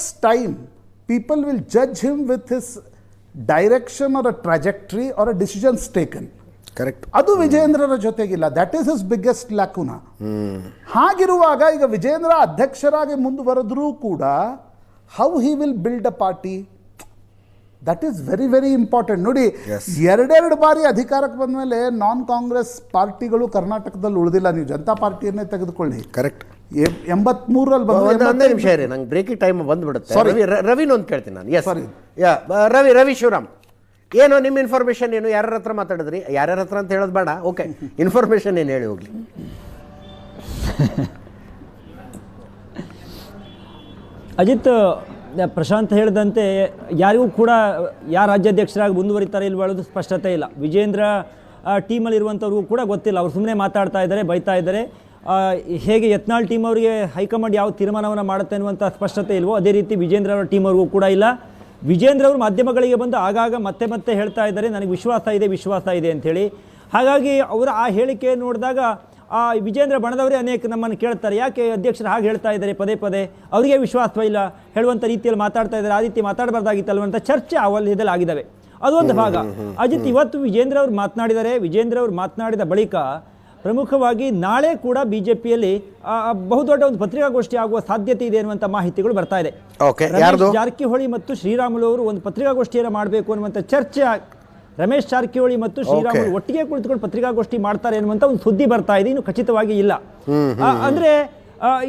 takes time, people will judge him with his direction or a trajectory or a decisions taken. Correct ಅದು ವಿಜೇಂದ್ರರ ಜೊತೆಗಿಲ್ಲ. That is is biggest lacuna ಹಾಗಿರುವಾಗ ಈಗ ವಿಜೇಂದ್ರ ಅಧ್ಯಕ್ಷರಾಗಿ ಮುಂದುವರೆದ್ರೂ ಕೂಡ how he will build a party that is very very important ನೋಡಿ. ಎರಡೆರಡು ಬಾರಿ ಅಧಿಕಾರಕ್ಕೆ ಬಂದ ಮೇಲೆ ನಾನ್ ಕಾಂಗ್ರೆಸ್ ಪಾರ್ಟಿಗಳು ಕರ್ನಾಟಕದಲ್ಲಿ ಉಳಿದಿಲ್ಲ. ನೀವು ಜನತಾ ಪಾರ್ಟಿಯನ್ನೇ ತೆಗೆದುಕೊಳ್ಳಿ. ಕರೆಕ್ಟ್ ಎಂಬತ್ಮೂರಲ್ಲಿ ಒಂದು ಒಂದೇ ಬಂದು ನಿಮಿಷ ಇರಿ ನಂಗೆ ಬ್ರೇಕಿಂಗ್ ಟೈಮ್ ಬಂದ್ಬಿಡುತ್ತೆ. Sorry. ರವಿ ರ- ರವಿನ ಒಂದು ಕೇಳ್ತೀನಿ ನಾನು. ಎಸ್. ಯಾ ರವಿ ರವಿ ಶಿವರಾಮ್. ಏನು ನಿಮ್ಮ ಇನ್ಫಾರ್ಮೇಷನ್ ಏನು? ಯಾರ್ಯಾರ ಹತ್ರ ಮಾತಾಡಿದ್ರಿ? ಯಾರ್ಯಾರ ಹತ್ರ ಅಂತ ಹೇಳೋದು ಬೇಡ. ಓಕೆ ಇನ್ಫಾರ್ಮೇಷನ್ ಏನು ಹೇಳಿ ಹೋಗ್ಲಿ. ಅಜಿತ್ ಪ್ರಶಾಂತ್ ಹೇಳಿದಂತೆ ಯಾರಿಗೂ ಕೂಡ ಯಾರು ರಾಜ್ಯಾಧ್ಯಕ್ಷರಾಗಿ ಮುಂದುವರಿತಾರೆ ಇಲ್ಲಿ ಹೇಳೋದು ಸ್ಪಷ್ಟತೆ ಇಲ್ಲ. ವಿಜೇಂದ್ರ ಟೀಮಲ್ಲಿರುವಂಥವ್ರಿಗೂ ಕೂಡ ಗೊತ್ತಿಲ್ಲ. ಅವ್ರು ಸುಮ್ಮನೆ ಮಾತಾಡ್ತಾ ಇದ್ದಾರೆ ಬೈತಾ ಇದ್ದಾರೆ. ಹೇಗೆ ಯತ್ನಾಳ್ ಟೀಮ್ ಅವರಿಗೆ ಹೈಕಮಾಂಡ್ ಯಾವ ತೀರ್ಮಾನವನ್ನು ಮಾಡುತ್ತೆ ಅನ್ನುವಂಥ ಸ್ಪಷ್ಟತೆ ಇಲ್ವೋ ಅದೇ ರೀತಿ ವಿಜೇಂದ್ರ ಅವರ ಟೀಮ್ ಅವ್ರಿಗೂ ಕೂಡ ಇಲ್ಲ. ವಿಜೇಂದ್ರ ಅವರು ಮಾಧ್ಯಮಗಳಿಗೆ ಬಂದು ಆಗಾಗ ಮತ್ತೆ ಮತ್ತೆ ಹೇಳ್ತಾ ಇದ್ದಾರೆ ನನಗೆ ವಿಶ್ವಾಸ ಇದೆ ವಿಶ್ವಾಸ ಇದೆ ಅಂಥೇಳಿ. ಹಾಗಾಗಿ ಅವರ ಆ ಹೇಳಿಕೆ ನೋಡಿದಾಗ ಆ ವಿಜೇಂದ್ರ ಬಣದವರೇ ಅನೇಕ ನಮ್ಮನ್ನು ಕೇಳ್ತಾರೆ. ಯಾಕೆ ಅಧ್ಯಕ್ಷರು ಹಾಗೆ ಹೇಳ್ತಾ ಇದ್ದಾರೆ? ಪದೇ ಪದೇ ಅವರಿಗೆ ವಿಶ್ವಾಸ ಇಲ್ಲ. ಹೇಳುವಂಥ ರೀತಿಯಲ್ಲಿ ಮಾತಾಡ್ತಾ ಇದ್ದಾರೆ. ಆ ರೀತಿ ಮಾತಾಡಬಾರ್ದಾಗಿತ್ತಲ್ವಂಥ ಚರ್ಚೆ ಆ ವಲಯದಲ್ಲಿ ಆಗಿದ್ದಾವೆ. ಅದೊಂದು ಭಾಗ. ಅಜಿತ್ ಇವತ್ತು ವಿಜೇಂದ್ರ ಅವರು ಮಾತನಾಡಿದರೆ ವಿಜೇಂದ್ರ ಅವರು ಮಾತನಾಡಿದ ಬಳಿಕ ಪ್ರಮುಖವಾಗಿ ನಾಳೆ ಕೂಡ ಬಿ ಜೆ ಪಿಯಲ್ಲಿ ಬಹುದೊಡ್ಡ ಒಂದು ಪತ್ರಿಕಾಗೋಷ್ಠಿ ಆಗುವ ಸಾಧ್ಯತೆ ಇದೆ ಅನ್ನುವಂಥ ಮಾಹಿತಿಗಳು ಬರ್ತಾ ಇದೆ? ಜಾರಕಿಹೊಳಿ ಮತ್ತು ಶ್ರೀರಾಮುಲು ಅವರು ಒಂದು ಪತ್ರಿಕಾಗೋಷ್ಠಿಯನ್ನು ಮಾಡಬೇಕು ಅನ್ನುವಂಥ ಚರ್ಚೆ ರಮೇಶ್ ಜಾರಕಿಹೊಳಿ ಮತ್ತು ಶ್ರೀರಾಮುಲು. ಒಟ್ಟಿಗೆ ಕುಳಿತುಕೊಂಡು ಪತ್ರಿಕಾಗೋಷ್ಠಿ ಮಾಡ್ತಾರೆ ಅನ್ನುವಂಥ ಒಂದು ಸುದ್ದಿ ಬರ್ತಾ ಇದೆ ಇನ್ನು ಖಚಿತವಾಗಿ ಇಲ್ಲ. ಅಂದರೆ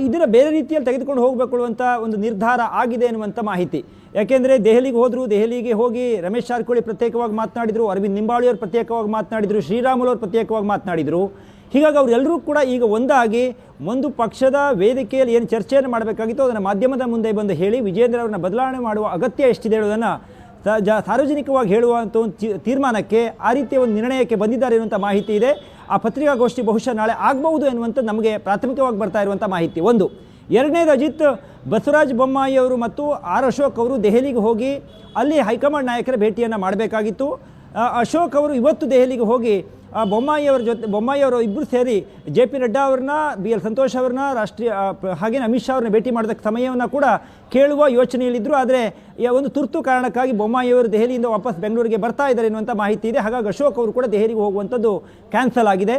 ಇದನ್ನ ಬೇರೆ ರೀತಿಯಲ್ಲಿ ತೆಗೆದುಕೊಂಡು ಹೋಗಬೇಕು ಅನ್ನುವಂಥ ಒಂದು ನಿರ್ಧಾರ ಆಗಿದೆ ಅನ್ನುವಂಥ ಮಾಹಿತಿ. ಯಾಕೆಂದರೆ ದೆಹಲಿಗೆ ಹೋದರು ದೆಹಲಿಗೆ ಹೋಗಿ ರಮೇಶ್ ಜಾರಕಿಹೊಳಿ ಪ್ರತ್ಯೇಕವಾಗಿ ಮಾತನಾಡಿದರು ಅರವಿಂದ್ ನಿಂಬಾಳಿಯವರು ಪ್ರತ್ಯೇಕವಾಗಿ ಮಾತನಾಡಿದರು ಶ್ರೀರಾಮುಲು ಅವರು ಪ್ರತ್ಯೇಕವಾಗಿ ಮಾತನಾಡಿದ್ರು. ಹೀಗಾಗಿ ಅವರೆಲ್ಲರೂ ಕೂಡ ಈಗ ಒಂದಾಗಿ ಒಂದು ಪಕ್ಷದ ವೇದಿಕೆಯಲ್ಲಿ ಏನು ಚರ್ಚೆಯನ್ನು ಮಾಡಬೇಕಾಗಿತ್ತು, ಅದನ್ನು ಮಾಧ್ಯಮದ ಮುಂದೆ ಬಂದು ಹೇಳಿ ವಿಜೇಂದ್ರ ಅವರನ್ನ ಬದಲಾವಣೆ ಮಾಡುವ ಅಗತ್ಯ ಎಷ್ಟಿದೆ ಹೇಳೋದನ್ನು ಸಾರ್ವಜನಿಕವಾಗಿ ಹೇಳುವಂಥ ಒಂದು ತೀರ್ಮಾನಕ್ಕೆ ಆ ರೀತಿಯ ಒಂದು ನಿರ್ಣಯಕ್ಕೆ ಬಂದಿದ್ದಾರೆ ಅನ್ನುವಂಥ ಮಾಹಿತಿ ಇದೆ. ಆ ಪತ್ರಿಕಾಗೋಷ್ಠಿ ಬಹುಶಃ ನಾಳೆ ಆಗಬಹುದು ಎನ್ನುವಂಥದ್ದು ನಮಗೆ ಪ್ರಾಥಮಿಕವಾಗಿ ಬರ್ತಾ ಇರುವಂಥ ಮಾಹಿತಿ. ಒಂದು, ಎರಡನೇದು ಅಜಿತ್, ಬಸವರಾಜ ಬೊಮ್ಮಾಯಿ ಅವರು ಮತ್ತು ಆರ್ ಅಶೋಕ್ ಅವರು ದೆಹಲಿಗೆ ಹೋಗಿ ಅಲ್ಲಿ ಹೈಕಮಾಂಡ್ ನಾಯಕರ ಭೇಟಿಯನ್ನು ಮಾಡಬೇಕಾಗಿತ್ತು. ಅಶೋಕ್ ಅವರು ಇವತ್ತು ದೆಹಲಿಗೆ ಹೋಗಿ ಆ, ಬೊಮ್ಮಾಯಿ ಅವರ ಜೊತೆ ಬೊಮ್ಮಾಯಿಯವರು ಇಬ್ಬರು ಸೇರಿ ಜೆ ಪಿ ನಡ್ಡಾ ಅವ್ರನ್ನ ಬಿ ಎಲ್ ಸಂತೋಷ್ ಅವ್ರನ್ನ ರಾಷ್ಟ್ರೀಯ ಹಾಗೇನೆ ಅಮಿತ್ ಶಾ ಅವ್ರನ್ನ ಭೇಟಿ ಮಾಡಿದ ಸಮಯವನ್ನು ಕೂಡ ಕೇಳುವ ಯೋಚನೆಯಲ್ಲಿದ್ದರು ಆದರೆ ಒಂದು ತುರ್ತು ಕಾರಣಕ್ಕಾಗಿ ಬೊಮ್ಮಾಯಿಯವರು ದೆಹಲಿಯಿಂದ ವಾಪಸ್ ಬೆಂಗಳೂರಿಗೆ ಬರ್ತಾ ಇದ್ದಾರೆ ಎನ್ನುವಂಥ ಮಾಹಿತಿ ಇದೆ. ಹಾಗಾಗಿ ಅಶೋಕ್ ಅವರು ಕೂಡ ದೆಹಲಿಗೆ ಹೋಗುವಂಥದ್ದು ಕ್ಯಾನ್ಸಲ್ ಆಗಿದೆ.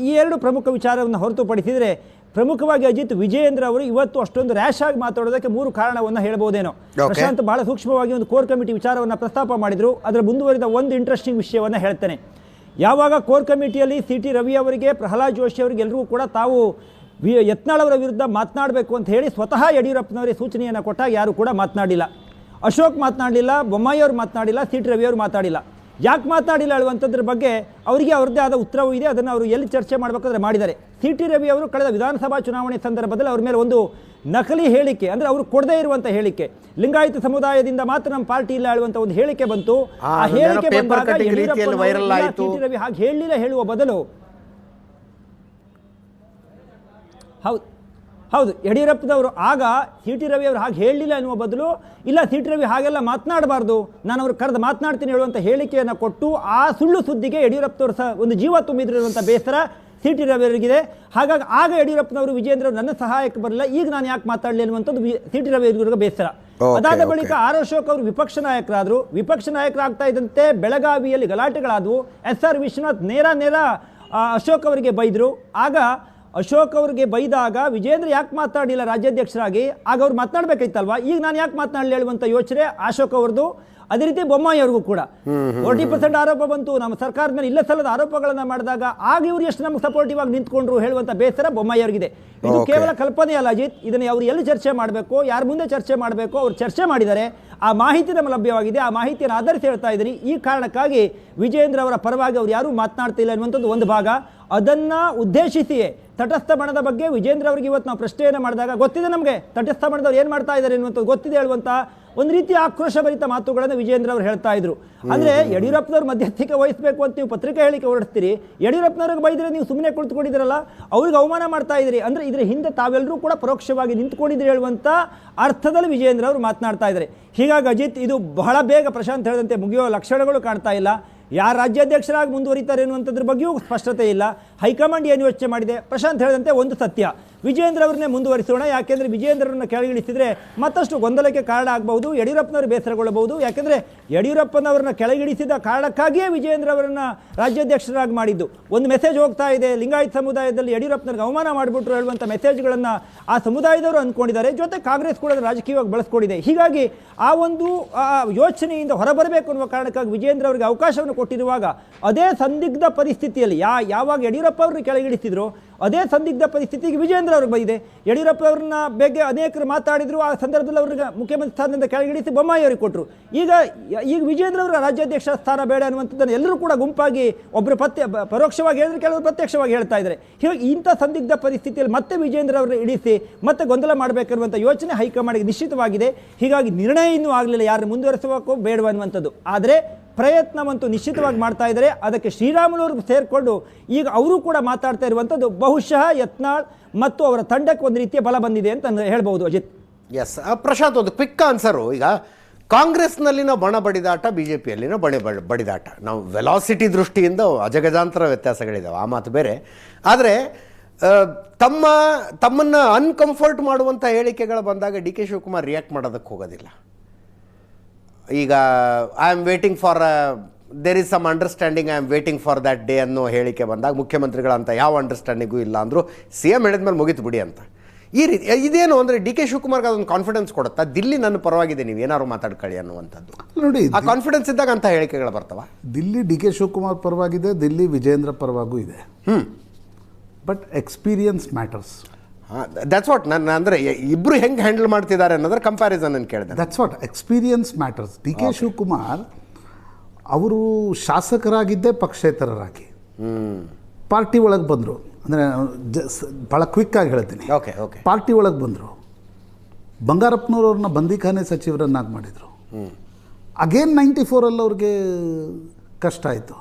ಈ ಎರಡು ಪ್ರಮುಖ ವಿಚಾರವನ್ನು ಹೊರತುಪಡಿಸಿದರೆ ಪ್ರಮುಖವಾಗಿ ಅಜಿತ್ ವಿಜಯೇಂದ್ರ ಅವರು ಇವತ್ತು ಅಷ್ಟೊಂದು ರ್ಯಾಶ್ ಆಗಿ ಮಾತಾಡೋದಕ್ಕೆ ಮೂರು ಕಾರಣವನ್ನು ಹೇಳ್ಬೋದೇನೋ. ಪ್ರಶಾಂತ್ ಬಹಳ ಸೂಕ್ಷ್ಮವಾಗಿ ಒಂದು ಕೋರ್ ಕಮಿಟಿ ವಿಚಾರವನ್ನು ಪ್ರಸ್ತಾಪ ಮಾಡಿದ್ರು. ಅದರ ಮುಂದುವರಿದ ಒಂದು ಇಂಟ್ರೆಸ್ಟಿಂಗ್ ವಿಷಯವನ್ನು ಹೇಳ್ತೇನೆ. ಯಾವಾಗ ಕೋರ್ ಕಮಿಟಿಯಲ್ಲಿ ಸಿ ಟಿ ರವಿ ಅವರಿಗೆ ಪ್ರಹ್ಲಾದ್ ಜೋಶಿ ಅವರಿಗೆ ಎಲ್ಲರಿಗೂ ಕೂಡ ತಾವು ವಿ- ಯತ್ನಾಳ್ ಅವರ ವಿರುದ್ಧ ಮಾತನಾಡಬೇಕು ಅಂತ ಹೇಳಿ ಸ್ವತಃ ಯಡಿಯೂರಪ್ಪನವರಿಗೆ ಸೂಚನೆಯನ್ನು ಕೊಟ್ಟಾಗ ಯಾರು ಕೂಡ ಮಾತನಾಡಿಲ್ಲ. ಅಶೋಕ್ ಮಾತನಾಡಲಿಲ್ಲ ಬೊಮ್ಮಾಯಿ ಅವರು ಮಾತನಾಡಿಲ್ಲ ಸಿ ಟಿ ರವಿ ಅವರು ಮಾತಾಡಿಲ್ಲ ಯಾಕೆ ಮಾತನಾಡಿಲ್ಲ ಹೇಳುವಂಥದ್ರ ಬಗ್ಗೆ ಅವರಿಗೆ ಅವ್ರದ್ದೇ ಆದ ಉತ್ತರವೂ ಇದೆ. ಅದನ್ನು ಅವರು ಎಲ್ಲಿ ಚರ್ಚೆ ಮಾಡಬೇಕಾದ್ರೆ ಮಾಡಿದ್ದಾರೆ. ಸಿ ಟಿ ರವಿ ಅವರು ಕಳೆದ ವಿಧಾನಸಭಾ ಚುನಾವಣೆ ಸಂದರ್ಭದಲ್ಲಿ ಅವ್ರ ಮೇಲೆ ಒಂದು ನಕಲಿ ಹೇಳಿಕೆ ಅಂದರೆ ಅವರು ಕೊಡದೇ ಇರುವಂಥ ಹೇಳಿಕೆ ಲಿಂಗಾಯತ ಸಮುದಾಯದಿಂದ ಮಾತ್ರ ನಮ್ಮ ಪಾರ್ಟಿ ಇಲ್ಲ ಹೇಳುವಂಥ ಒಂದು ಹೇಳಿಕೆ ಬಂತು. ಆ, ಹೇಳಿಕೆ ಬಂದಾಗ ಸಿ ಟಿ ರವಿ ಹಾಗೆ ಹೇಳಲಿಲ್ಲ ಹೇಳುವ ಬದಲು ಹೌದು. ಹೌದು ಯಡಿಯೂರಪ್ಪನವರು ಆಗ ಸಿ ಟಿ ರವಿ ಅವರು ಹಾಗೆ ಹೇಳಲಿಲ್ಲ ಎನ್ನುವ ಬದಲು ಇಲ್ಲ ಸಿ ಟಿ ರವಿ ಹಾಗೆಲ್ಲ ಮಾತನಾಡಬಾರ್ದು ನಾನು ಅವ್ರು ಕರೆದು ಮಾತನಾಡ್ತೀನಿ ಹೇಳುವಂಥ ಹೇಳಿಕೆಯನ್ನು ಕೊಟ್ಟು ಆ ಸುಳ್ಳು ಸುದ್ದಿಗೆ ಯಡಿಯೂರಪ್ಪನವರು ಸಹ ಒಂದು ಜೀವ ತುಂಬಿದಿರುವಂಥ ಬೇಸರ ಸಿ ಟಿ ರವಿ ಅವರಿಗಿದೆ. ಹಾಗಾಗಿ ಆಗ ಯಡಿಯೂರಪ್ಪನವರು ವಿಜೇಂದ್ರ ನನ್ನ ಸಹಾಯಕ್ಕೆ ಬರಲಿಲ್ಲ ಈಗ ನಾನು ಯಾಕೆ ಮಾತಾಡಲಿ ಅನ್ನುವಂಥದ್ದು ಸಿ ಟಿ ರವಿ ಅವರಿಗೆ ಬೇಸರ. ಅದಾದ ಬಳಿಕ ಆರ್ ಅಶೋಕ್ ಅವರು ವಿಪಕ್ಷ ನಾಯಕರಾದರು. ವಿಪಕ್ಷ ನಾಯಕರಾಗ್ತಾ ಇದ್ದಂತೆ ಬೆಳಗಾವಿಯಲ್ಲಿ ಗಲಾಟೆಗಳಾದವು. ಎಸ್ ಆರ್ ವಿಶ್ವನಾಥ್ ನೇರ ನೇರ ಅಶೋಕ್ ಅವರಿಗೆ ಬೈದರು. ಆಗ ಅಶೋಕ್ ಅವ್ರಿಗೆ ಬೈದಾಗ ವಿಜೇಂದ್ರ ಯಾಕೆ ಮಾತಾಡಲಿಲ್ಲ ರಾಜ್ಯಾಧ್ಯಕ್ಷರಾಗಿ? ಆಗ ಅವ್ರು ಮಾತನಾಡಬೇಕಾಯ್ತಲ್ವಾ? ಈಗ ನಾನು ಯಾಕೆ ಮಾತನಾಡಲಿ ಹೇಳುವಂಥ ಯೋಚನೆ ಅಶೋಕ್ ಅವ್ರದ್ದು ಅದೇ ರೀತಿ ಬೊಮ್ಮಾಯಿ ಅವ್ರಿಗೂ ಕೂಡ. ಫೋರ್ಟಿ ಪರ್ಸೆಂಟ್ ಆರೋಪ ಬಂತು. ನಮ್ಮ ಸರ್ಕಾರದ ಮೇಲೆ ಇಲ್ಲ ಸಲ್ಲದ ಆರೋಪಗಳನ್ನ ಮಾಡಿದಾಗ ಆಗ ಇವರು ಎಷ್ಟು ನಮ್ಗೆ ಸಪೋರ್ಟಿವ್ ಆಗಿ ನಿಂತ್ಕೊಂಡ್ರು ಹೇಳುವಂಥ ಬೇಸರ ಬೊಮ್ಮಾಯಿ ಅವರಿಗಿದೆ. ಇದು ಕೇವಲ ಕಲ್ಪನೆ ಅಲ್ಲ ಅಜಿತ್. ಇದನ್ನು ಅವ್ರು ಎಲ್ಲಿ ಚರ್ಚೆ ಮಾಡಬೇಕು ಯಾರ ಮುಂದೆ ಚರ್ಚೆ ಮಾಡಬೇಕು ಅವ್ರು ಚರ್ಚೆ ಮಾಡಿದ್ದಾರೆ ಆ ಮಾಹಿತಿ ನಮ್ಮ ಲಭ್ಯವಾಗಿದೆ. ಆ ಮಾಹಿತಿಯನ್ನು ಆಧರಿಸಿ ಹೇಳ್ತಾ ಇದ್ದೀನಿ. ಈ ಕಾರಣಕ್ಕಾಗಿ ವಿಜೇಂದ್ರ ಅವರ ಪರವಾಗಿ ಅವ್ರು ಯಾರೂ ಮಾತನಾಡ್ತಿಲ್ಲ ಅನ್ನುವಂಥದ್ದು ಒಂದು ಭಾಗ. ಅದನ್ನು ಉದ್ದೇಶಿಸಿಯೇ ತಟಸ್ಥ ಬಣದ ಬಗ್ಗೆ ವಿಜೇಂದ್ರ ಅವರಿಗೆ ಇವತ್ತು ನಾವು ಪ್ರಶ್ನೆಯನ್ನು ಮಾಡಿದಾಗ ಗೊತ್ತಿದೆ ನಮಗೆ. ತಟಸ್ಥ ಬಣದವ್ರು ಏನು ಮಾಡ್ತಾ ಇದ್ದಾರೆ ಅನ್ನುವಂಥದ್ದು ಗೊತ್ತಿದೆ ಹೇಳುವಂಥ ಒಂದು ರೀತಿ ಆಕ್ರೋಶಭರಿತ ಮಾತುಗಳನ್ನು ವಿಜೇಂದ್ರ ಅವರು ಹೇಳ್ತಾ ಇದ್ರು. ಅಂದರೆ ಯಡಿಯೂರಪ್ಪನವ್ರು ಮಧ್ಯಸ್ಥಿಕೆ ವಹಿಸಬೇಕು ಅಂತ ನೀವು ಪತ್ರಿಕೆ ಹೇಳಿಕೆ ಹೊರಡಿಸ್ತೀರಿ ಯಡಿಯೂರಪ್ಪನವ್ರಿಗೆ ಬೈದರೆ ನೀವು ಸುಮ್ಮನೆ ಕುಳಿತುಕೊಂಡಿದ್ದೀರಲ್ಲ ಅವ್ರಿಗೆ ಅವಮಾನ ಮಾಡ್ತಾ ಇದ್ದೀರಿ. ಅಂದರೆ ಇದ್ರ ಹಿಂದೆ ತಾವೆಲ್ಲರೂ ಕೂಡ ಪರೋಕ್ಷವಾಗಿ ನಿಂತ್ಕೊಂಡಿದ್ದೀರಿ ಹೇಳುವಂಥ ಅರ್ಥದಲ್ಲಿ ವಿಜೇಂದ್ರ ಅವರು ಮಾತನಾಡ್ತಾ ಇದ್ದಾರೆ. ಹೀಗಾಗಿ ಅಜಿತ್ ಇದು ಬಹಳ ಬೇಗ ಪ್ರಶಾಂತ್ ಹೇಳಿದಂತೆ ಮುಗಿಯೋ ಲಕ್ಷಣಗಳು ಕಾಣ್ತಾ ಇಲ್ಲ. ಯಾರು ರಾಜ್ಯಾಧ್ಯಕ್ಷರಾಗಿ ಮುಂದುವರಿತಾರೆ ಅನ್ನುವಂಥದ್ರ ಬಗ್ಗೆಯೂ ಸ್ಪಷ್ಟತೆ ಇಲ್ಲ. ಹೈಕಮಾಂಡ್ ಏನು ಯೋಚನೆ ಮಾಡಿದೆ? ಪ್ರಶಾಂತ್ ಹೇಳಿದಂತೆ ಒಂದು ಸತ್ಯ. ವಿಜೇಂದ್ರ ಅವರನ್ನೇ ಮುಂದುವರಿಸೋಣ. ಯಾಕೆಂದರೆ ವಿಜೇಂದ್ರರನ್ನ ಕೆಳಗಿಳಿಸಿದರೆ ಮತ್ತಷ್ಟು ಗೊಂದಲಕ್ಕೆ ಕಾರಣ ಆಗಬಹುದು, ಯಡಿಯೂರಪ್ಪನವರು ಬೇಸರಗೊಳ್ಳಬಹುದು. ಯಾಕೆಂದರೆ ಯಡಿಯೂರಪ್ಪನವರನ್ನ ಕೆಳಗಿಳಿಸಿದ ಕಾರಣಕ್ಕಾಗಿಯೇ ವಿಜೇಂದ್ರ ಅವರನ್ನ ರಾಜ್ಯಾಧ್ಯಕ್ಷರಾಗಿ ಮಾಡಿದ್ದು. ಒಂದು ಮೆಸೇಜ್ ಹೋಗ್ತಾ ಇದೆ, ಲಿಂಗಾಯತ್ ಸಮುದಾಯದಲ್ಲಿ ಯಡಿಯೂರಪ್ಪನವ್ರಿಗೆ ಅವಮಾನ ಮಾಡಿಬಿಟ್ರು ಹೇಳುವಂಥ ಮೆಸೇಜ್ಗಳನ್ನು ಆ ಸಮುದಾಯದವರು ಅಂದ್ಕೊಂಡಿದ್ದಾರೆ. ಜೊತೆ ಕಾಂಗ್ರೆಸ್ ಕೂಡ ರಾಜಕೀಯವಾಗಿ ಬಳಸ್ಕೊಂಡಿದೆ. ಹೀಗಾಗಿ ಆ ಒಂದು ಯೋಚನೆಯಿಂದ ಹೊರಬರಬೇಕು ಅನ್ನುವ ಕಾರಣಕ್ಕಾಗಿ ವಿಜಯೇಂದ್ರ ಅವರಿಗೆ ಅವಕಾಶವನ್ನು ಕೊಟ್ಟಿರುವಾಗ ಅದೇ ಸಂದಿಗ್ಧ ಪರಿಸ್ಥಿತಿಯಲ್ಲಿ ಯಾ, ಯಾವಾಗ ಯಡಿಯೂರಪ್ಪ ಅವ್ರನ್ನ ಕೆಳಗಿಳಿಸಿದ್ರು ಅದೇ ಸಂದಿಗ್ಧ ಪರಿಸ್ಥಿತಿಗೆ ವಿಜೇಂದ್ರ ಅವ್ರಿಗೆ ಬಂದಿದೆ. ಯಡಿಯೂರಪ್ಪ ಅವ್ರನ್ನ ಬಗ್ಗೆ ಅನೇಕರು ಮಾತಾಡಿದ್ರು. ಆ ಸಂದರ್ಭದಲ್ಲಿ ಅವ್ರಿಗೆ ಮುಖ್ಯಮಂತ್ರಿ ಸ್ಥಾನದಿಂದ ಕೆಳಗಿಳಿಸಿ ಬೊಮ್ಮಾಯಿ ಅವ್ರಿಗೆ ಕೊಟ್ಟರು ಈಗ ಈಗ ವಿಜೇಂದ್ರ ಅವರ ರಾಜ್ಯಾಧ್ಯಕ್ಷ ಸ್ಥಾನ ಬೇಡ ಅನ್ನುವಂಥದ್ದನ್ನು ಎಲ್ಲರೂ ಕೂಡ ಗುಂಪಾಗಿ ಒಬ್ಬರು ಪ್ರತ್ಯ ಪರೋಕ್ಷವಾಗಿ ಹೇಳಿದ್ರೆ ಕೆಲವರು ಪ್ರತ್ಯಕ್ಷವಾಗಿ ಹೇಳ್ತಾ ಇದ್ದಾರೆ. ಹೀಗಾಗಿ ಇಂಥ ಸಂದಿಗ್ಧ ಪರಿಸ್ಥಿತಿಯಲ್ಲಿ ಮತ್ತೆ ವಿಜೇಂದ್ರ ಅವರನ್ನು ಇಳಿಸಿ ಮತ್ತೆ ಗೊಂದಲ ಮಾಡಬೇಕಿರುವಂಥ ಯೋಚನೆ ಹೈಕಮಾಂಡ್ಗೆ ನಿಶ್ಚಿತವಾಗಿದೆ. ಹೀಗಾಗಿ ನಿರ್ಣಯ ಇನ್ನೂ ಆಗಲಿಲ್ಲ. ಯಾರು ಮುಂದುವರಿಸಬೇಕು ಬೇಡವ ಅನ್ನುವಂಥದ್ದು. ಆದರೆ ಪ್ರಯತ್ನವಂತೂ ನಿಶ್ಚಿತವಾಗಿ ಮಾಡ್ತಾ ಇದ್ದಾರೆ. ಅದಕ್ಕೆ ಶ್ರೀರಾಮುಲು ಸೇರಿಕೊಂಡು ಈಗ ಅವರು ಕೂಡ ಮಾತಾಡ್ತಾ ಇರುವಂಥದ್ದು ಬಹುಶಃ ಯತ್ನಾಳ್ ಮತ್ತು ಅವರ ತಂಡಕ್ಕೆ ಒಂದು ರೀತಿಯ ಬಲ ಬಂದಿದೆ ಅಂತ ಹೇಳ್ಬೋದು ಅಜಿತ್. ಎಸ್ ಪ್ರಶಾಂತ್ ಒಂದು ಕ್ವಿಕ್ ಆನ್ಸರು ಈಗ ಕಾಂಗ್ರೆಸ್ನಲ್ಲಿನ ಬಣ ಬಡಿದಾಟ ಬಿ ಜೆ ಪಿಯಲ್ಲಿನ ಬಣೆ ಬಡಿದಾಟ. ನಾವು ವೆಲಾಸಿಟಿ ದೃಷ್ಟಿಯಿಂದ ಅಜಗಜಾಂತರ ವ್ಯತ್ಯಾಸಗಳಿದ್ದಾವೆ ಆ ಮಾತು ಬೇರೆ. ಆದರೆ ತಮ್ಮ, ತಮ್ಮನ್ನು ಅನ್ಕಂಫರ್ಟ್ ಮಾಡುವಂಥ ಹೇಳಿಕೆಗಳು ಬಂದಾಗ ಡಿ ಕೆ ಶಿವಕುಮಾರ್ ರಿಯಾಕ್ಟ್ ಮಾಡೋದಕ್ಕೆ ಹೋಗೋದಿಲ್ಲ. ಈಗ I am waiting for there is some understanding I am waiting for that day ಅನ್ನೋ ಹೇಳಿಕೆ ಬಂದಾಗ ಮುಖ್ಯಮಂತ್ರಿಗಳಂತ ಯಾವ ಅಂಡರ್ಸ್ಟ್ಯಾಂಡಿಂಗು ಇಲ್ಲ ಅಂದರು ಸಿ ಎಂ ಹೇಳಿದ್ಮೇಲೆ ಮುಗಿತು ಬಿಡಿ ಅಂತ. ಈ ರೀತಿ ಇದೇನು ಅಂದರೆ ಡಿ ಕೆ ಶಿವಕುಮಾರ್ಗೆ ಅದೊಂದು ಕಾನ್ಫಿಡೆನ್ಸ್ ಕೊಡುತ್ತಾ? ದಿಲ್ಲಿ ನನ್ನ ಪರವಾಗಿದೆ ನೀವು ಏನಾದ್ರು ಮಾತಾಡ್ಕೊಳ್ಳಿ ಅನ್ನುವಂಥದ್ದು. ನೋಡಿ ಆ ಕಾನ್ಫಿಡೆನ್ಸ್ ಇದ್ದಾಗ ಅಂತ ಹೇಳಿಕೆಗಳು ಬರ್ತಾವ? ದಿಲ್ಲಿ ಡಿ ಕೆ ಶಿವಕುಮಾರ್ ಪರವಾಗಿದೆ ದಿಲ್ಲಿ ವಿಜೇಂದ್ರ ಪರವಾಗೂ ಇದೆ. ಹ್ಞೂ but experience matters that's what ನನ್ನ ಅಂದರೆ ಇಬ್ಬರು ಹೆಂಗೆ ಹ್ಯಾಂಡಲ್ ಮಾಡ್ತಿದ್ದಾರೆ ಅನ್ನೋದ್ರ ಕಂಪ್ಯಾರಿಸನ್ ಅಂತ ಕೇಳಿದೆ that's what experience matters D K Shivakumar ಅವರು ಶಾಸಕರಾಗಿದ್ದೇ ಪಕ್ಷೇತರರಾಗಿ. ಪಾರ್ಟಿ ಒಳಗೆ ಬಂದರು. ಅಂದರೆ ಭಾಳ ಕ್ವಿಕ್ಕಾಗಿ ಹೇಳ್ತೀನಿ. ಓಕೆ ಓಕೆ ಪಾರ್ಟಿ ಒಳಗೆ ಬಂದರು. ಬಂಗಾರಪ್ಪನವ್ರನ್ನ ಬಂದಿಖಾನೆ ಸಚಿವರನ್ನಾಗಿ ಮಾಡಿದರು. ಅಗೇನ್ ನೈಂಟಿ ಫೋರಲ್ಲಿ ಅವ್ರಿಗೆ ಕಷ್ಟ ಆಯಿತು.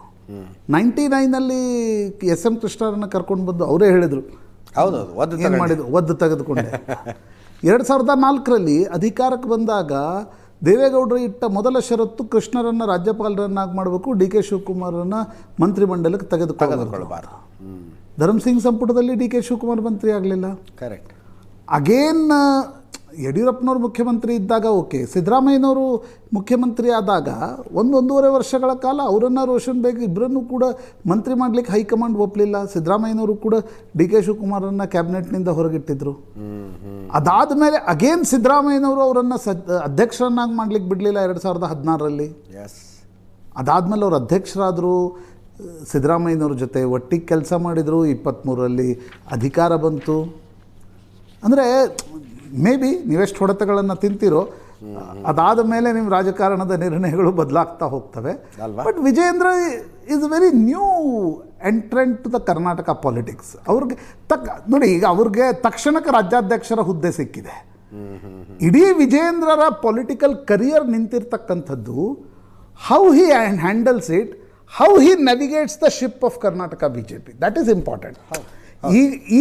ನೈಂಟಿ ನೈನಲ್ಲಿ ಎಸ್ ಎಂ ಕೃಷ್ಣರನ್ನ ಕರ್ಕೊಂಡು ಬಂದು ಅವರೇ ಹೇಳಿದರು. ಹೌದೌದು ಒದ್ದು ಏನು ಮಾಡಿದ್ರು ಒದ್ದು ತೆಗೆದುಕೊಂಡೆ. ಎರಡು ಸಾವಿರದ ನಾಲ್ಕರಲ್ಲಿ ಅಧಿಕಾರಕ್ಕೆ ಬಂದಾಗ ದೇವೇಗೌಡರು ಇಟ್ಟ ಮೊದಲ ಷರತ್ತು ಕೃಷ್ಣರನ್ನ ರಾಜ್ಯಪಾಲರನ್ನಾಗಿ ಮಾಡಬೇಕು ಡಿ ಕೆ ಶಿವಕುಮಾರನ್ನ ಮಂತ್ರಿಮಂಡಲಕ್ಕೆ ತೆಗೆದುಕೊಳ್ಳಬಾರದು. ಧರ್ಮ್ ಧರ್ಮಸಿಂಗ್ ಸಂಪುಟದಲ್ಲಿ ಡಿ ಕೆ ಶಿವಕುಮಾರ್ ಮಂತ್ರಿ ಆಗಲಿಲ್ಲ. ಕರೆಕ್ಟ್ ಅಗೇನ್ ಯಡಿಯೂರಪ್ಪನವ್ರು ಮುಖ್ಯಮಂತ್ರಿ ಇದ್ದಾಗ ಓಕೆ ಸಿದ್ದರಾಮಯ್ಯನವರು ಮುಖ್ಯಮಂತ್ರಿ ಆದಾಗ ಒಂದು ಒಂದೂವರೆ ವರ್ಷಗಳ ಕಾಲ ಅವರನ್ನು ರೋಷನ್ ಬೇಗ್ ಇಬ್ಬರನ್ನು ಕೂಡ ಮಂತ್ರಿ ಮಾಡಲಿಕ್ಕೆ ಹೈಕಮಾಂಡ್ ಒಪ್ಪಲಿಲ್ಲ ಸಿದ್ದರಾಮಯ್ಯನವರು ಕೂಡ ಡಿ ಕೆ ಶಿವಕುಮಾರನ್ನು ಕ್ಯಾಬಿನೆಟ್ನಿಂದ ಹೊರಗಿಟ್ಟಿದ್ರು. ಅದಾದ ಮೇಲೆ ಅಗೇನ್ ಸಿದ್ದರಾಮಯ್ಯನವರು ಅವರನ್ನು ಸ ಅಧ್ಯಕ್ಷರನ್ನಾಗಿ ಮಾಡ್ಲಿಕ್ಕೆ ಬಿಡಲಿಲ್ಲ ಎರಡು ಸಾವಿರದ ಹದಿನಾರರಲ್ಲಿ. ಎಸ್ ಅದಾದಮೇಲೆ ಅವರು ಅಧ್ಯಕ್ಷರಾದರು ಸಿದ್ದರಾಮಯ್ಯನವ್ರ ಜೊತೆ ಒಟ್ಟಿಗೆ ಕೆಲಸ ಮಾಡಿದರು ಇಪ್ಪತ್ತ್ಮೂರರಲ್ಲಿ ಅಧಿಕಾರ ಬಂತು. ಅಂದರೆ ಮೇ ಬಿ ನೀವೆಷ್ಟು ಹೊಡೆತಗಳನ್ನು ತಿಂತೀರೋ ಅದಾದ ಮೇಲೆ ನಿಮ್ಮ ರಾಜಕಾರಣದ ನಿರ್ಣಯಗಳು ಬದಲಾಗ್ತಾ ಹೋಗ್ತವೆ. But Vijendra is very new entrant to the Karnataka politics ಅವ್ರಿಗೆ ತಕ್ ನೋಡಿ ಈಗ ಅವ್ರಿಗೆ ತಕ್ಷಣಕ್ಕೆ ರಾಜ್ಯಾಧ್ಯಕ್ಷರ ಹುದ್ದೆ ಸಿಕ್ಕಿದೆ. ಇಡೀ ವಿಜೇಂದ್ರರ political career ನಿಂತಿರ್ತಕ್ಕಂಥದ್ದು how he handles it how he navigates the ship of Karnataka B J P that is important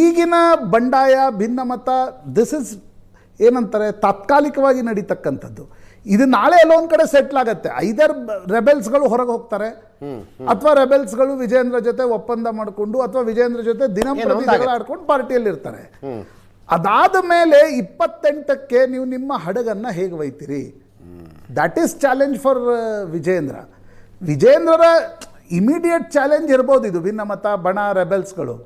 ಈಗಿನ ಬಂಡಾಯ ಭಿನ್ನಮತ ದಿಸ್ ಇಸ್ ಏನಂತಾರೆ ತಾತ್ಕಾಲಿಕವಾಗಿ ನಡೀತಕ್ಕಂಥದ್ದು. ಇದು ನಾಳೆ ಎಲ್ಲೊಂದ್ ಒಂದು ಕಡೆ ಸೆಟ್ಲ್ ಆಗುತ್ತೆ. ಐದರ್ ರೆಬೆಲ್ಸ್ಗಳು ಹೊರಗೆ ಹೋಗ್ತಾರೆ. ಅಥವಾ ರೆಬೆಲ್ಸ್ಗಳು ವಿಜೇಂದ್ರ ಜೊತೆ ಒಪ್ಪಂದ ಮಾಡಿಕೊಂಡು ಅಥವಾ ವಿಜೇಂದ್ರ ಜೊತೆ ದಿನಂಪ್ರತಿ ಜಗಳ ಆಡ್ಕೊಂಡು ಪಾರ್ಟಿಯಲ್ಲಿ ಇರ್ತಾರೆ. ಅದಾದ ಮೇಲೆ ಇಪ್ಪತ್ತೆಂಟಕ್ಕೆ ನೀವು ನಿಮ್ಮ ಹಡಗನ್ನ ಹೇಗೆ ಒಯ್ತೀರಿ? That is challenge for Vijendra ವಿಜೇಂದ್ರರ immediate challenge ಇರ್ಬೋದು ಇದು. ಭಿನ್ನಮತ ಬಣ ರೆಬೆಲ್ಸ್ಗಳು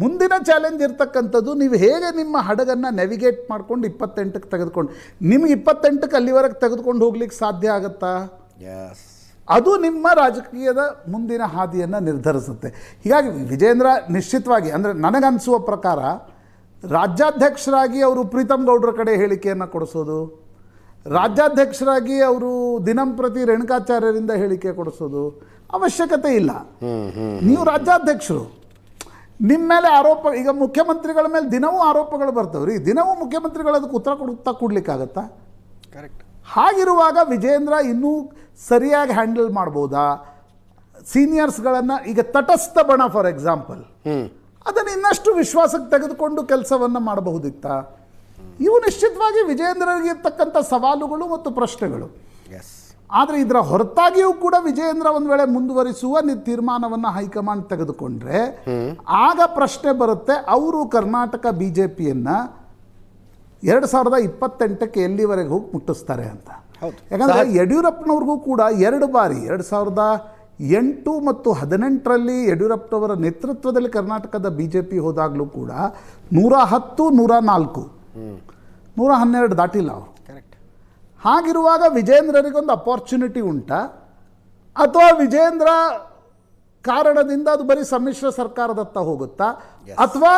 ಮುಂದಿನ ಚಾಲೆಂಜ್ ಇರ್ತಕ್ಕಂಥದ್ದು ನೀವು ಹೇಗೆ ನಿಮ್ಮ ಹಡಗನ್ನು ನೆವಿಗೇಟ್ ಮಾಡ್ಕೊಂಡು ಇಪ್ಪತ್ತೆಂಟಕ್ಕೆ ತೆಗೆದುಕೊಂಡು ನಿಮ್ಗೆ ಇಪ್ಪತ್ತೆಂಟಕ್ಕೆ ಅಲ್ಲಿವರೆಗೆ ತೆಗೆದುಕೊಂಡು ಹೋಗ್ಲಿಕ್ಕೆ ಸಾಧ್ಯ ಆಗುತ್ತಾ? ಎಸ್ ಅದು ನಿಮ್ಮ ರಾಜಕೀಯದ ಮುಂದಿನ ಹಾದಿಯನ್ನು ನಿರ್ಧರಿಸುತ್ತೆ. ಹೀಗಾಗಿ ವಿಜೇಂದ್ರ ನಿಶ್ಚಿತವಾಗಿ ಅಂದರೆ ನನಗನ್ಸುವ ಪ್ರಕಾರ ರಾಜ್ಯಾಧ್ಯಕ್ಷರಾಗಿ ಅವರು ಪ್ರೀತಮ್ ಗೌಡ್ರ ಕಡೆ ಹೇಳಿಕೆಯನ್ನು ಕೊಡಿಸೋದು ರಾಜ್ಯಾಧ್ಯಕ್ಷರಾಗಿ ಅವರು ದಿನಂಪ್ರತಿ ರೇಣುಕಾಚಾರ್ಯರಿಂದ ಹೇಳಿಕೆ ಕೊಡಿಸೋದು ಅವಶ್ಯಕತೆ ಇಲ್ಲ. ನೀವು ರಾಜ್ಯಾಧ್ಯಕ್ಷರು. ನಿಮ್ಮ ಮೇಲೆ ಆರೋಪ ಈಗ ಮುಖ್ಯಮಂತ್ರಿಗಳ ಮೇಲೆ ದಿನವೂ ಆರೋಪಗಳು ಬರ್ತವೆ ರೀ. ದಿನವೂ ಮುಖ್ಯಮಂತ್ರಿಗಳು ಅದಕ್ಕೆ ಉತ್ತರ ಕೊಡುತ್ತಾ ಕೊಡ್ಲಿಕ್ಕಾಗತ್ತಾ? ಕರೆಕ್ಟ್ ಹಾಗಿರುವಾಗ ವಿಜೇಂದ್ರ ಇನ್ನೂ ಸರಿಯಾಗಿ ಹ್ಯಾಂಡಲ್ ಮಾಡ್ಬೋದಾ? ಸೀನಿಯರ್ಸ್ಗಳನ್ನು ಈಗ ತಟಸ್ಥ ಬಣ ಫಾರ್ ಎಕ್ಸಾಂಪಲ್. ಅದನ್ನು ಇನ್ನಷ್ಟು ವಿಶ್ವಾಸಕ್ಕೆ ತೆಗೆದುಕೊಂಡು ಕೆಲಸವನ್ನು ಮಾಡಬಹುದಿತ್ತಾ? ಇವು ನಿಶ್ಚಿತವಾಗಿ ವಿಜೇಂದ್ರರಿಗೆ ಇರ್ತಕ್ಕಂಥ ಸವಾಲುಗಳು ಮತ್ತು ಪ್ರಶ್ನೆಗಳು. ಎಸ್ ಆದರೆ ಇದರ ಹೊರತಾಗಿಯೂ ಕೂಡ ವಿಜಯೇಂದ್ರ ಒಂದು ವೇಳೆ ಮುಂದುವರಿಸುವ ತೀರ್ಮಾನವನ್ನು ಹೈಕಮಾಂಡ್ ತೆಗೆದುಕೊಂಡ್ರೆ ಆಗ ಪ್ರಶ್ನೆ ಬರುತ್ತೆ ಅವರು ಕರ್ನಾಟಕ ಬಿ ಜೆ ಪಿಯನ್ನು ಎರಡು ಸಾವಿರದ ಇಪ್ಪತ್ತೆಂಟಕ್ಕೆ ಎಲ್ಲಿವರೆಗೆ ಹೋಗಿ ಮುಟ್ಟಿಸ್ತಾರೆ ಅಂತ. ಯಾಕಂದರೆ ಯಡಿಯೂರಪ್ಪನವ್ರಿಗೂ ಕೂಡ ಎರಡು ಬಾರಿ ಎರಡು ಸಾವಿರದ ಎಂಟು ಮತ್ತು ಹದಿನೆಂಟರಲ್ಲಿ ಯಡಿಯೂರಪ್ಪನವರ ನೇತೃತ್ವದಲ್ಲಿ ಕರ್ನಾಟಕದ ಬಿ ಜೆ ಪಿ ಹೋದಾಗಲೂ ಕೂಡ ನೂರ ಹತ್ತು ನೂರ ನಾಲ್ಕು. ನೂರ ಹನ್ನೆರಡು ದಾಟಿಲ್ಲ ಅವರು. ಹಾಗಿರುವಾಗ ವಿಜೇಂದ್ರರಿಗೊಂದು ಅಪಾರ್ಚುನಿಟಿ ಉಂಟಾ? ಅಥವಾ ವಿಜೇಂದ್ರ ಕಾರಣದಿಂದ ಅದು ಬರೀ ಸಮ್ಮಿಶ್ರ ಸರ್ಕಾರದತ್ತ ಹೋಗುತ್ತಾ? ಅಥವಾ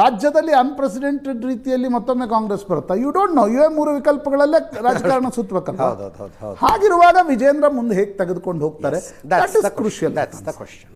ರಾಜ್ಯದಲ್ಲಿ ಅನ್ಪ್ರೆಸಿಡೆಂಟೆಡ್ ರೀತಿಯಲ್ಲಿ ಮತ್ತೊಮ್ಮೆ ಕಾಂಗ್ರೆಸ್ ಬರುತ್ತಾ? ಯು ಡೋಂಟ್ ನೋ ಇವೇ ಮೂರು ವಿಕಲ್ಪಗಳಲ್ಲೇ ರಾಜಕಾರಣ ಸುತ್ತಬೇಕಲ್ಲ. ಹಾಗಿರುವಾಗ ವಿಜೇಂದ್ರ ಮುಂದೆ ಹೇಗೆ ತೆಗೆದುಕೊಂಡು ಹೋಗ್ತಾರೆ? That's the crucial question